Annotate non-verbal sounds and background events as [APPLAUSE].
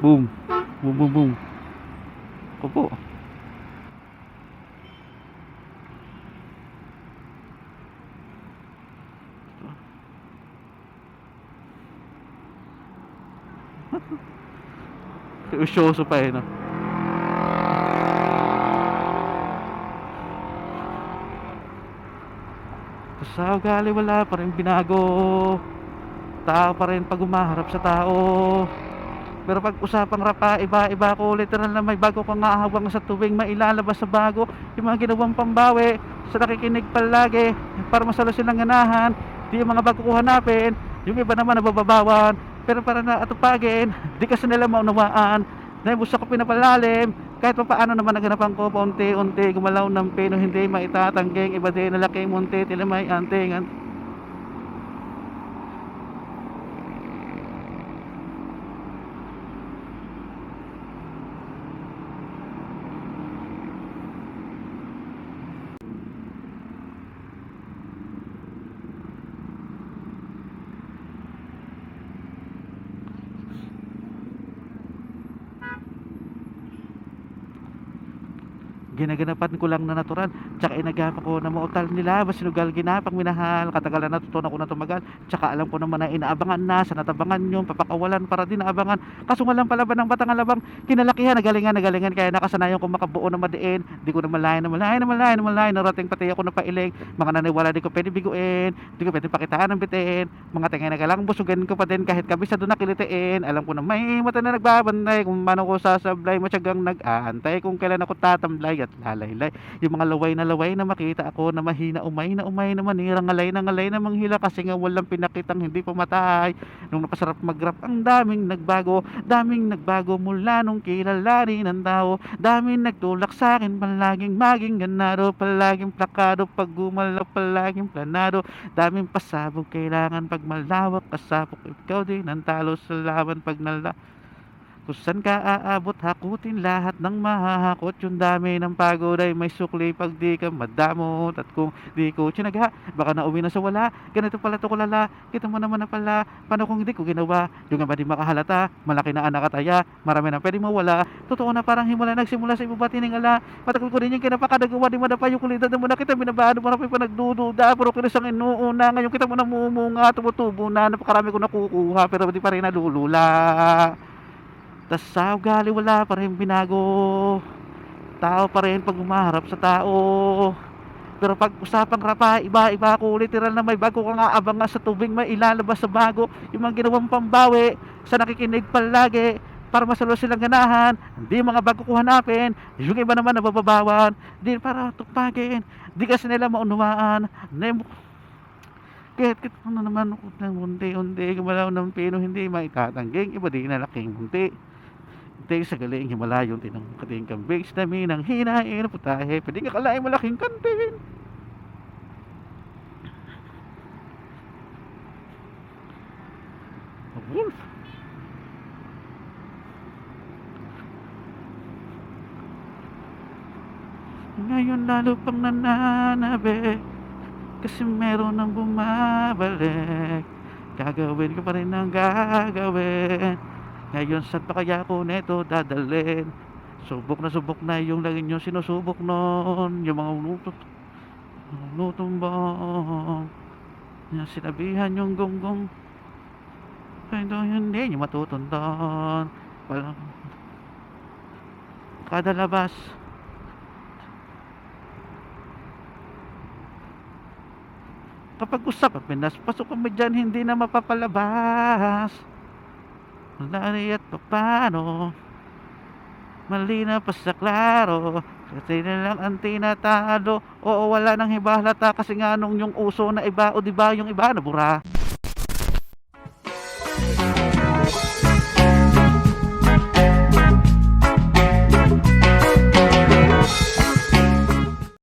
Boom. Boom, boom, boom. Opo. [LAUGHS] Usyoso pa eh, no? Sa ugali wala pa rin binago Tao pa rin pag umaharap sa tao Pero pag usapang rapa, iba-iba ko Literal na may bago kang ahawang sa tuwing mailalabas sa bago. Yung mga ginawang pambawi Sa nakikinig palagi Para masalo silang ganahan Di yung mga bago ko hanapin Yung iba naman nabababawan. Pero para na atupagin [LAUGHS] Di kasi nila maunawaan. Naibus ako pinapalalim kahit pa paano naman naganapan ko paunti-unti gumalaw ng pino hindi maitatangging iba din na laking munti tila may anting ginaganapan ko lang na natural. Tsaka inagapan ko na mautal nila. Basinugal ginapang minahal. Katagalan natutunan ko na tumagal. Tsaka alam ko naman na inaabangan na. Sa natabangan yung papakawalan para din naabangan. Kaso nga lang pala ba ng batang alabang. Kinalakihan nagalingan nagalingan. Kaya nakasanayan ko makabuo na madiin. Di ko na malayan na malayan na malayan na malayan. Narating pati ako na pailing. Mga naniwala di ko pwede biguin. Di ko pwede pakitaan ng bitiin mga tingay na galang busugan ko pa din. Kahit kabisa doon nakilitiin alam ko na may mata na nagbabantay. Kung paano ko sasablay matyagang nag-aantay. Kung kailan ako tatamlay at lalaylay. Yung mga laway na laway na makita ako na mahina umay na umay na manira ngalay na ngalay na manghila kasi nga walang pinakitang hindi pumatay. Nung napasarap mag-rap ang daming nagbago daming nagbago mula nung kilalanin ng tao. Daming nagtulak sa akin palaging maging ganado palaging plakado pag gumalaw palaging planado. Daming pasabog kailangan pag malawak kasabok ikaw din ang talo sa laban pag nala kung saan ka aabot, hakutin lahat ng mahahakot. Yung dami ng pagod ay may sukli pag di ka madamot. At kung di ko tinaga, baka nauwi na sa wala. Ganito pala to kulala, kita mo naman na pala. Paano kung hindi ko ginawa, yung nga di makahalata. Malaki na anak at aya, marami na pwede mawala. Totoo na parang himala nagsimula sa ibabati ng ala Matagal ko rin yung kinapakadagawa, di madapa yung kulita mo na kita. Binabado mo na pa nagdududa, puro kinisang inuuna. Ngayon kita mo na mumunga, tumutubo na. Napakarami ko nakukuha, pero di pa rin nalulula Tas sa ugali wala pa rin binago. Tao pa rin pag umaharap sa tao. Pero pag usapang rapa, iba-iba ko Literal na may bago ka nga abang nga sa tubig May ilalabas sa bago. Yung mga ginawang pambawi Sa nakikinig palagi para masalo silang ganahan Hindi mga bago ko hanapin Yung iba naman nabababawan Di para tupagin. Di kasi nila maunawaan. Na kahit kit ano naman ng unti-unti gumalaw ng pino hindi maitatangging iba din na laking munti Ite sa galing Himalayong tinang kating kambing Sinami ng hinain na putahe. Pwede nga kalain malaking kantin. Wolf Ngayon lalo pang nananabi Kasi meron nang bumabalik. Gagawin ko pa rin ang gagawin ngayon saan pa kaya ako neto? Dadalhin. Subok na subok na yung lagi nyo sinusubok noon Yung mga lutot Lutumbang Yung sinabihan yung gonggong Pero hindi nyo matutundan. Walang Kada labas. Kapag usap at pinaspasok kami dyan Hindi na mapapalabas Lari at papano Malina pa sa klaro. Kasi na lang ang tinatalo. Oo wala nang hibalata Kasi nga nung yung uso na iba O diba yung iba nabura